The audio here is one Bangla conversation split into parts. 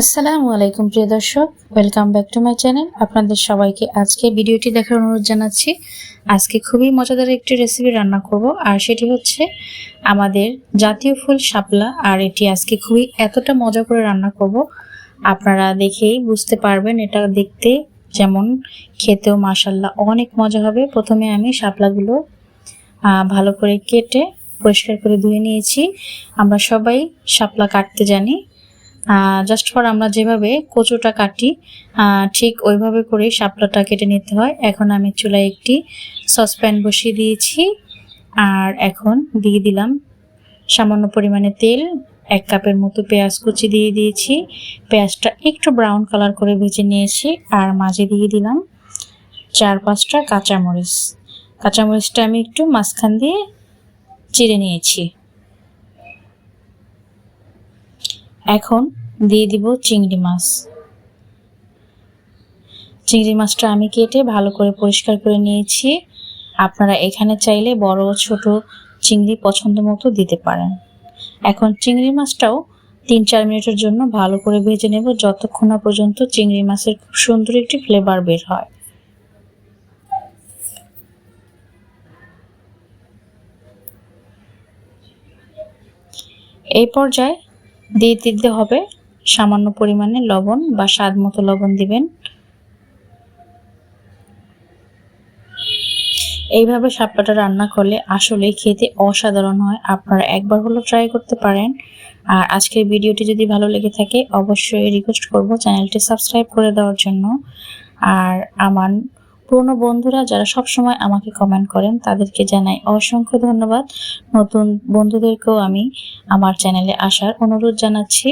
আসসালামু আলাইকুম, প্রিয় দর্শক। Welcome back to my channel আপনাদের সবাইকে আজকে ভিডিওটি দেখার অনুরোধ জানাচ্ছি। আজকে খুবই মজাদার একটি রেসিপি রান্না করব, আর সেটি হচ্ছে আমাদের জাতীয় ফুল শাপলা, আর এটি আজকে খুবই এতটা মজা করে রান্না করব। আপনারা দেখেই বুঝতে পারবেন, এটা দেখতে যেমন খেতেও মাসাল্লাহ অনেক মজা হবে। প্রথমে আমি শাপলাগুলো ভালো করে কেটে পরিষ্কার করে ধুয়ে নিয়েছি। আমরা সবাই শাপলা কাটতে জানি। জাস্ট ফর আমরা যেভাবে কচুটা কাটি ঠিক ওইভাবে করে শাপলাটা কেটে নিতে হয়। এখন আমি চুলায় একটি সসপ্যান বসিয়ে দিয়েছি আর এখন দিয়ে দিলাম সামান্য পরিমাণে তেল, এক কাপের মতো পেঁয়াজ কুচি দিয়ে দিয়েছি। পেঁয়াজটা একটু ব্রাউন কালার করে ভেজে নিয়েছি আর মাঝে দিয়ে দিলাম চার পাঁচটা কাঁচামরিচ। কাঁচামরিচটা আমি একটু মাঝখান দিয়ে চিড়ে নিয়েছি। এখন দিয়ে দিব চিংড়ি মাছ। চিংড়ি মাছটা আমি কেটে ভালো করে পরিষ্কার করে নিয়েছি। আপনারা এখানে চাইলে বড় ছোট চিংড়ি পছন্দ মতো দিতে পারেন। এখন চিংড়ি মাছটাও তিন চার মিনিটের জন্য ভালো করে ভেজে নেব যতক্ষণ না পর্যন্ত চিংড়ি মাছের খুব সুন্দর একটি ফ্লেভার বের হয়। এই পর্যায়ে দিয়ে দিতে হবে। সামান্য পরিমাণে লবণ বা স্বাদ মতো লবণ দিবেন। এইভাবে শাপলাটা রান্না করলে আসলে খেতে অসাধারণ হয়। আপনারা একবার হলো ট্রাই করতে পারেন। আর আজকের ভিডিওটি যদি ভালো লেগে থাকে, অবশ্যই রিকোয়েস্ট করব চ্যানেলটি সাবস্ক্রাইব করে দেওয়ার জন্য। আর আমার পুরনো বন্ধুরা যারা সব সময় আমাকে কমেন্ট করেন, তাদেরকে জানাই অসংখ্য ধন্যবাদ। নতুন বন্ধুদেরকেও আমি আমার চ্যানেলে আসার অনুরোধ জানাচ্ছি।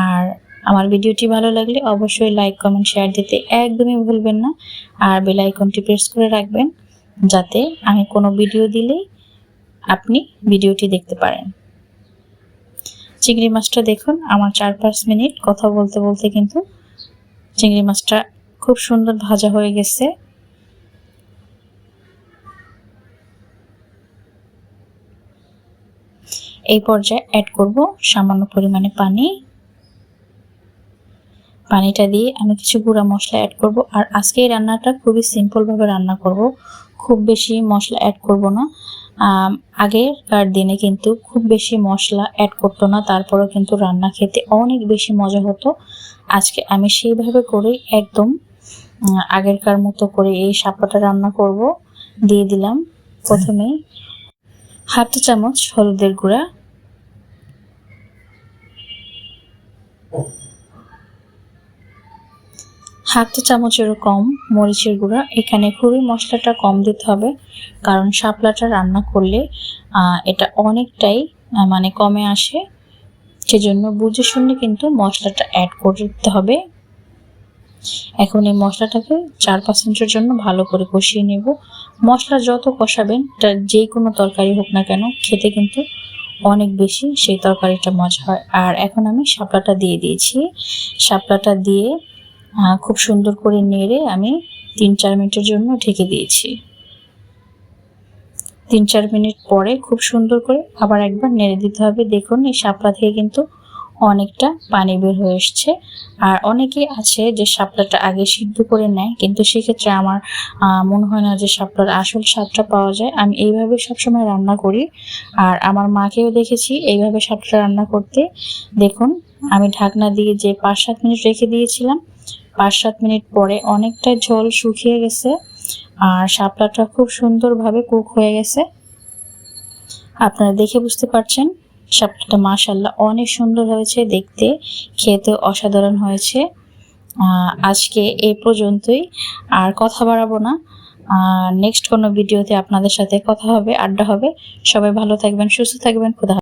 আর আমার ভিডিওটি ভালো লাগলে অবশ্যই লাইক কমেন্ট শেয়ার দিতে একদমই ভুলবেন না। আর বেল আইকনটি প্রেস করে রাখবেন, যাতে আমি কোনো ভিডিও দিলেই আপনি ভিডিওটি দেখতে পারেন। চিংড়ি মাছটা দেখুন, আমার চার পাঁচ মিনিট কথা বলতে বলতে কিন্তু চিংড়ি মাছটা খুব সুন্দর ভাজা হয়ে গেছে। এই পর্যায়ে অ্যাড করব সামান্য পরিমাণে পানি। পানিটা দিয়ে আমি কিছু গুঁড়া মশলা অ্যাড করব। আর আজকে এই রান্নাটা খুবই সিম্পলভাবে রান্না করব। খুব বেশি মশলা অ্যাড করব না। আম, আগেরকার দিনে কিন্তু খুব বেশি মশলা অ্যাড করতো না। তারপরেও কিন্তু রান্না খেতে অনেক বেশি মজা হতো। আজকে আমি সেইভাবে করেই একদম আগেরকার মতো করে এই শাপলাটা রান্না করব। দিয়ে দিলাম প্রথমেই হাফ চামচ হলুদের গুঁড়া। হাফ চা চামচেরও কম মরিচের গুঁড়া। এখানে খুবই মশলাটা কম দিতে হবে, কারণ শাপলাটা রান্না করলে এটা অনেকটাই মানে কমে আসে। সেজন্য বুঝে শুনে কিন্তু মশলাটা অ্যাড করতে হবে। এখন এই মশলাটাকে চার পাঁচ মিনিটের জন্য ভালো করে কষিয়ে নেব। মশলা যত কষাবেন তা যে কোনো তরকারি হোক না কেন, খেতে কিন্তু অনেক বেশি সেই তরকারিটা মজা হয়। আর এখন আমি শাপলাটা দিয়ে দিয়েছি। শাপলাটা দিয়ে খুব সুন্দর করে নেড়ে আমি তিন চার মিনিটের জন্য ঢেকে দিয়েছি। তিন চার মিনিট পরে খুব সুন্দর করে আবার একবার নেড়ে দিতে হবে। দেখুন, এই শাপলা থেকে কিন্তু অনেকটা পানি বের হয়ে এসছে। আর অনেকে আছে যে শাপলাটা আগে সিদ্ধ করে নেয়, কিন্তু সেক্ষেত্রে আমার মনে হয় না যে শাপলার আসল স্বাদটা পাওয়া যায়। আমি এইভাবে সবসময় রান্না করি। আর আমার মাকেও দেখেছি এইভাবে শাপলা রান্না করতে। দেখুন, আমি ঢাকনা দিয়ে যে পাঁচ সাত মিনিট রেখে দিয়েছিলাম পাঁচ সাত মিনিট পরে অনেকটা ঝোল শুকিয়ে গেছে আর শাপলাটা খুব সুন্দরভাবে কুক হয়ে গেছে। আপনারা দেখে বুঝতে পারছেন, শাপলাটা মাশাল্লাহ অনেক সুন্দর হয়েছে, দেখতে খেতে অসাধারণ হয়েছে। আজকে এই পর্যন্তই, আর কথা বাড়াবো না। নেক্সট কোনো ভিডিওতে আপনাদের সাথে কথা হবে, আড্ডা হবে। সবাই ভালো থাকবেন, সুস্থ থাকবেন, খুদা